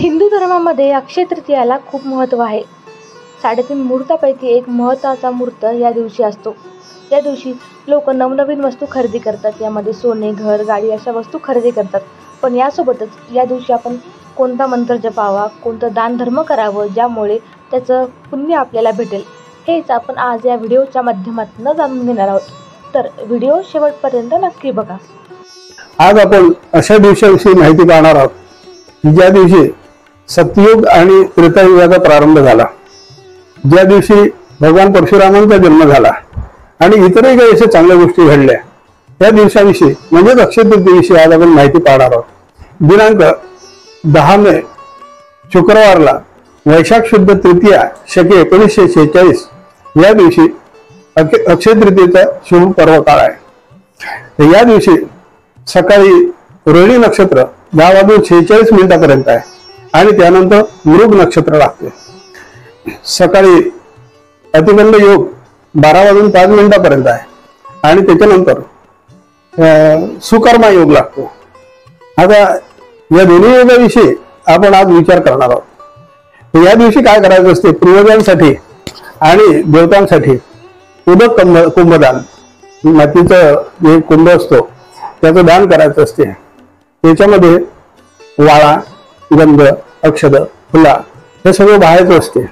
हिंदू धर्मामध्ये अक्षय तृतीयाला खूप महत्त्व आहे. साडेतीन मुहूर्तापैकी एक महत्त्वाचा मुहूर्त या दिवशी असतो. या दिवशी लोक नवनवीन वस्तू खरेदी करतात. यामध्ये सोने घर गाडी अशा वस्तू खरेदी करतात. पण यासोबतच या दिवशी आपण कोणता मंत्र जपावा कोणतं दानधर्म करावं ज्यामुळे त्याचं पुण्य आपल्याला भेटेल. हेच आपण आज या व्हिडिओच्या माध्यमातून जाणून घेणार आहोत. तर व्हिडिओ शेवटपर्यंत नक्की बघा. आज आपण अशा दिवसाविषयी माहिती पाहणार आहोत ज्या दिवशी सत्ययुग आणि त्रेतायुगाचा प्रारंभ झाला. ज्या दिवशी भगवान परशुरामांचा जन्म झाला आणि इतरही काही अशा चांगल्या गोष्टी घडल्या त्या दिवसाविषयी म्हणजेच अक्षय तृतीयेविषयी आज आपण माहिती पाहणार आहोत. दिनांक दहा मे शुक्रवारला वैशाख शुद्ध तृतीया शके एकोणीसशे शेहेचाळीस या दिवशी अक्षय तृतीयेचा शुभ पर्व काळ आहे या दिवशी सकाळी रोहिणी नक्षत्र दहा वाजून शेहेचाळीस मिनिटापर्यंत आहे. आणि त्यानंतर मृग नक्षत्र लागते. सकाळी अतिगंड योग बारा वाजून पाच मिनिटापर्यंत आहे. आणि त्याच्यानंतर अं, सुकर्मा योग लागतो. आता या दोन्ही योगाविषयी आपण आज विचार करणार आहोत. या दिवशी काय करायचं असते? पूर्वजांसाठी आणि देवतांसाठी उदक कुंभ कुंभदान. मातीचं जे कुंभ असतो त्याचं दान करायचं असते. त्याच्यामध्ये वाळा गंध अक्षद फुला हे सगळं बाहायचं असते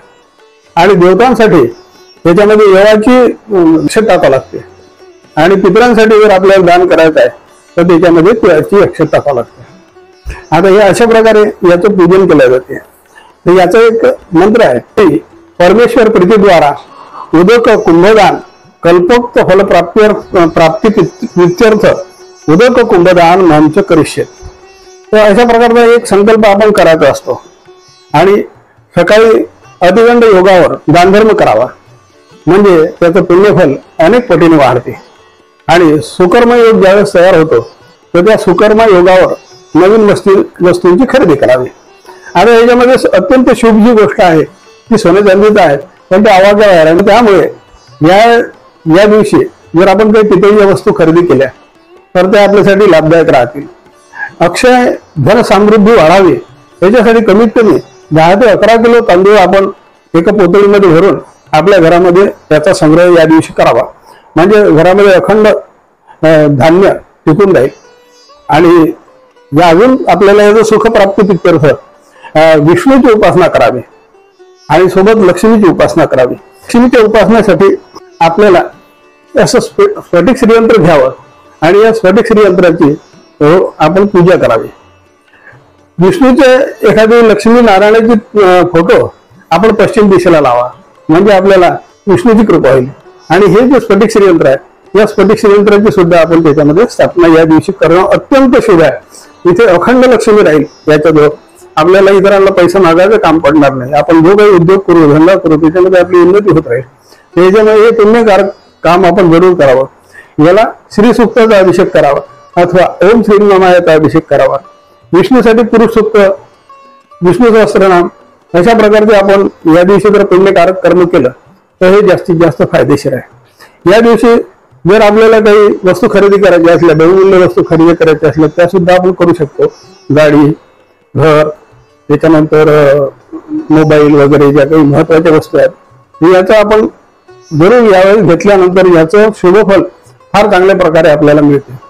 आणि देवतांसाठी त्याच्यामध्ये येवाची अं, टाकावं लागते. आणि पितरांसाठी जर आपल्याला दान करायचं आहे तर त्याच्यामध्ये तिळाची अक्षत टाकावं लागते. आता हे अशा प्रकारे याचं पूजन केलं जाते. तर याचा एक मंत्र आहे की परमेश्वर प्रीतीद्वारा उदक कुंभदान कल्पोक्त फलप्राप्ती प्राप्ती प्रित्यर्थ उदक कुंभदान मंच करिष्य तर अशा प्रकारचा एक संकल्प आपण करायचा असतो. आणि सकाळी अतिगंड योगावर दानधर्म करावा. म्हणजे त्याचं पुण्यफल अनेक पटीने वाढते. आणि सुकर्म योग ज्यावेळेस तयार होतो तर त्या सुकर्म योगावर नवीन वस्तू वस्तूंची खरेदी करावी. आता याच्यामध्ये अत्यंत शुभ जी गोष्ट आहे ती सोने चांदीचं आहे पण ते आवाजावर आहे. आणि त्यामुळे या या दिवशी जर आपण काही पितळीच्या वस्तू खरेदी केल्या तर त्या आपल्यासाठी लाभदायक राहतील. अक्षय धनसमृद्धी वाढावी. याच्यासाठी कमीत कमी दहा ते अकरा किलो तांदूळ आपण एका पोतळीमध्ये भरून आपल्या घरामध्ये त्याचा संग्रह या दिवशी करावा. म्हणजे घरामध्ये अखंड धान्य टिकून जाईल आणि या अजून आपल्याला याचं सुखप्राप्ती पित्यर्थ विष्णूची उपासना करावी. आणि सोबत लक्ष्मीची उपासना करावी. लक्ष्मीच्या उपासनेसाठी आपल्याला असं स्फटिक श्रीयंत्र घ्यावं. आणि या स्फटिक श्रीयंत्राची आपण पूजा करावी. विष्णूचे एखादी लक्ष्मी नारायणाची फोटो आपण पश्चिम दिशेला लावा. म्हणजे आपल्याला विष्णूची कृपा होईल. आणि हे जे स्फटिक श्रीयंत्र आहे या स्फटिक श्रीयंत्राची सुद्धा आपण त्याच्यामध्ये स्थापना या दिवशी करणं अत्यंत शुभ आहे. इथे अखंड लक्ष्मी राहील याच्याजवळ. आपल्याला इतरांना पैसा मागायचं काम पडणार नाही. आपण जो काही उद्योग करू धंदा करू त्याच्यामध्ये आपली उन्नती होत राहील. त्याच्यामुळे हे पुण्यकारक काम आपण जरूर करावं. याला श्री सुक्ताचा अभिषेक करावा. अथवा ओम श्रीनामायाचा अभिषेक करावा? विष्णूसाठी पुरुष सुक्त विष्णू सहस्त्रनाम अशा प्रकारचे आपण या दिवशी जर पुण्यकारक कर्म केलं तर हे जास्तीत जास्त फायदेशीर आहे. या दिवशी जर आपल्याला काही वस्तू खरेदी करायची असल्या बहुमूल्य वस्तू खरेदी करायच्या असल्या त्या सुद्धा आपण करू शकतो. गाडी घर त्याच्यानंतर मोबाईल वगैरे ज्या काही महत्त्वाच्या वस्तू आहेत याचा आपण जरूर यावेळी घेतल्यानंतर याचं शुभफल फार चांगल्या प्रकारे आपल्याला मिळते.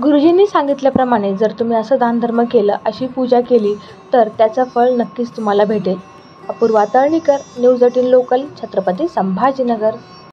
गुरुजींनी सांगितल्याप्रमाणे जर तुम्ही असं दानधर्म केलं अशी पूजा केली तर त्याचं फळ नक्कीच तुम्हाला भेटेल. Apurva Talnikar news eighteen local Chhatrapati Sambhajinagar.